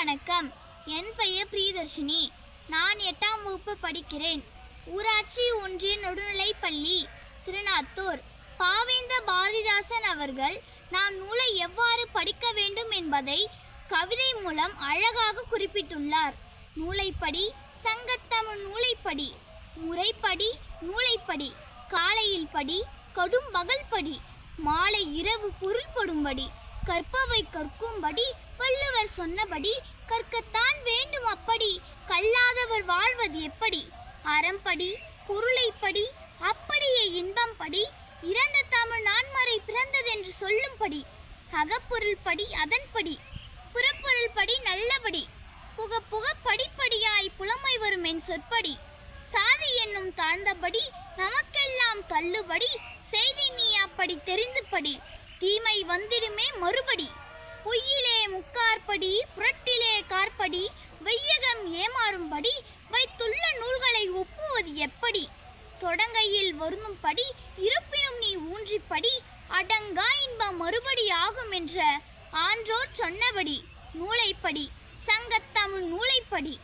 வணக்கம். என் பெயர் பிரியதர்ஷினி. நான் எட்டாம் வகுப்பு படிக்கிறேன். ஊராட்சி ஒன்றிய நடுநிலைப்பள்ளி சிறுநாத்தூர். பாவேந்த பாரதிதாசன் அவர்கள் நாம் நூலை எவ்வாறு படிக்க வேண்டும் என்பதை கவிதை மூலம் அழகாக குறிப்பிட்டுள்ளார். நூலைப்படி சங்கத்தமிழ் நூலைப்படி முறைப்படி நூலைப்படி காலையில் படி கடும் பகல் படி மாலை இரவு பொருள்படும்படி கற்பவை கற்கும்படி வள்ளுவர் சொன்னபடி கற்கத்தான் வேண்டும் அப்படி. கல்லாதவர் வாழ்வது எப்படி? அறம்படி பொருளைப்படி அப்படியே இன்பம் படி இறந்த தமிழ் நான்மறை பிறந்ததென்று சொல்லும்படி. அகப்பொருள் படி அதன்படி. புறப்பொருள் படி நல்லபடி. புக புக படிப்படியாய் புலமை வரும் என் சொற்படி. சாதி என்னும் தாழ்ந்தபடி நமக்கெல்லாம் தள்ளுபடி. செய்தி நீ அப்படி தெரிந்து படி தீமை வந்திடுமே மறுபடி. பொய்யிலே முக்கார்படி புரட்டிலே கார்படி வையகம் ஏமாறும்படி வைத்துள்ள நூல்களை ஒப்புவது எப்படி? தொடங்கையில் வருந்தும்படி இருப்பினும் நீ ஊன்றிப்படி அடங்கா இன்பம் மறுபடி ஆகும் என்ற ஆன்றோர் சொன்னபடி நூலைப்படி சங்கத்தமிழ் நூலைப்படி.